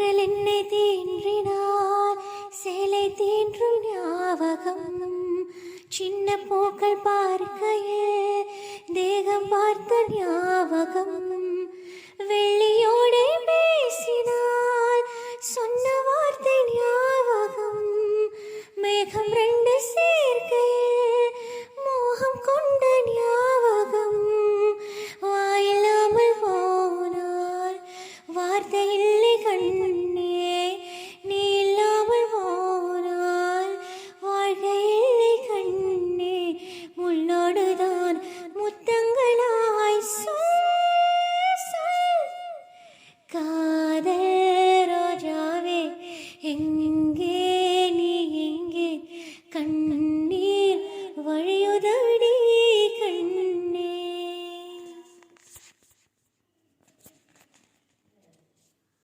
தென்றல் என்னை தீன்றினார். சேலை தீன்றும் ஞாபகம். சின்ன பூக்கள் பார்க்கையே தேகம் பார்த்த ஞாபகம்.